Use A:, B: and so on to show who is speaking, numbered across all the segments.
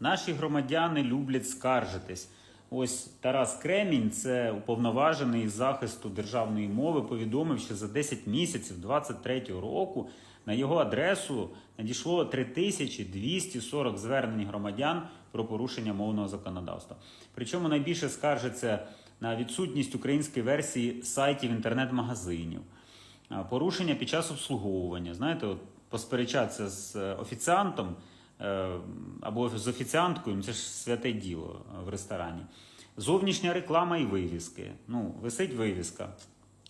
A: Наші громадяни люблять скаржитись. Ось Тарас Кремінь, це уповноважений із захисту державної мови, повідомив, що за 10 місяців 23-го року на його адресу надійшло 3240 звернень громадян про порушення мовного законодавства. Причому найбільше скаржиться на відсутність української версії сайтів інтернет-магазинів, порушення під час обслуговування. Знаєте, от посперечатися з е, офіціантом або з офіціанткою, ну, це ж святе діло е, в ресторані. Зовнішня реклама і вивіски. Ну, висить вивіска,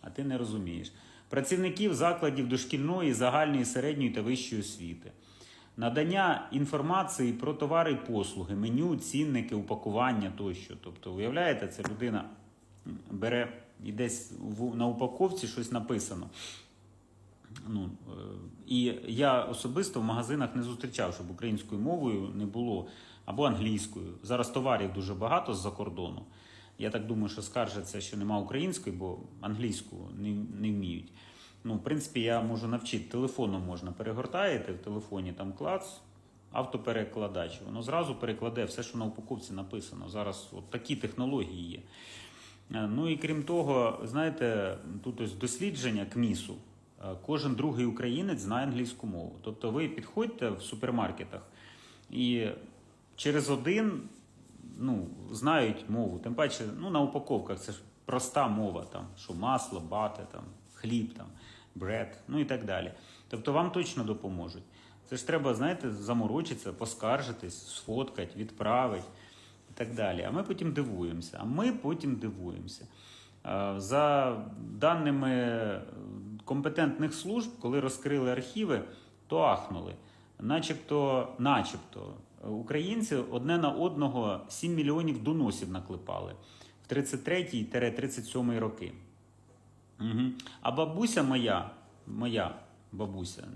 A: а ти не розумієш. Працівників закладів дошкільної, загальної, середньої та вищої освіти. Надання інформації про товари і послуги, меню, цінники, упакування тощо. Тобто, уявляєте, це людина бере і десь на упаковці щось написано. Ну, е, і я особисто в магазинах не зустрічав, щоб українською мовою не було або англійською. Зараз товарів дуже багато з-за кордону. Я так думаю, що скаржаться, що нема української, бо англійську не, не вміють. Ну, в принципі, я можу навчити. Телефоном можна перегортаєте в телефоні там клац, автоперекладач. Воно зразу перекладе все, що на упаковці написано. Зараз от такі технології є. Е, Ну і крім того, знаєте, тут ось дослідження КМІСу. Е, Кожен другий українець знає англійську мову. Тобто ви підходьте в супермаркетах і через один ну, знають мову. Тим паче, ну, на упаковках це ж проста мова, там, що масло, бати, там, хліб, там, бред, ну і так далі. Тобто вам точно допоможуть. Це ж треба, знаєте, заморочитися, поскаржитись, сфоткати, відправити і так далі. А ми потім дивуємося. А ми потім дивуємося. Е, За даними компетентних служб, коли розкрили архіви, то ахнули. Начебто, начебто, українці одне на одного 7 мільйонів доносів наклепали в 33-37 роки. Угу. А бабуся моя, моя бабуся,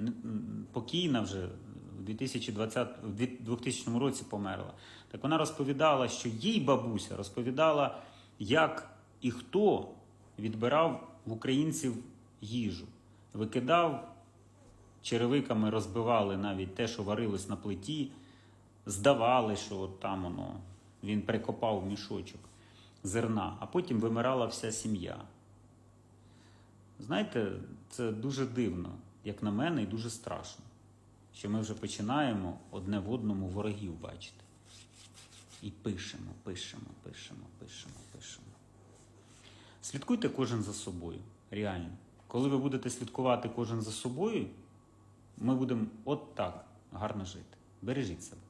A: покійна вже в 2020, в 2000 році померла. Так вона розповідала, що їй бабуся розповідала, як і хто відбирав в українців їжу, викидав черевиками, розбивали навіть те, що варилось на плиті, здавали, що от там воно він прикопав мішочок зерна, а потім вимирала вся сім'я. Знаєте, це дуже дивно, як на мене, і дуже страшно, що ми вже починаємо одне в одному ворогів бачити. І пишемо, пишемо, пишемо, пишемо, пишемо. Слідкуйте кожен за собою. Реально. Коли ви будете слідкувати кожен за собою, ми будемо от так гарно жити. Бережіть себе.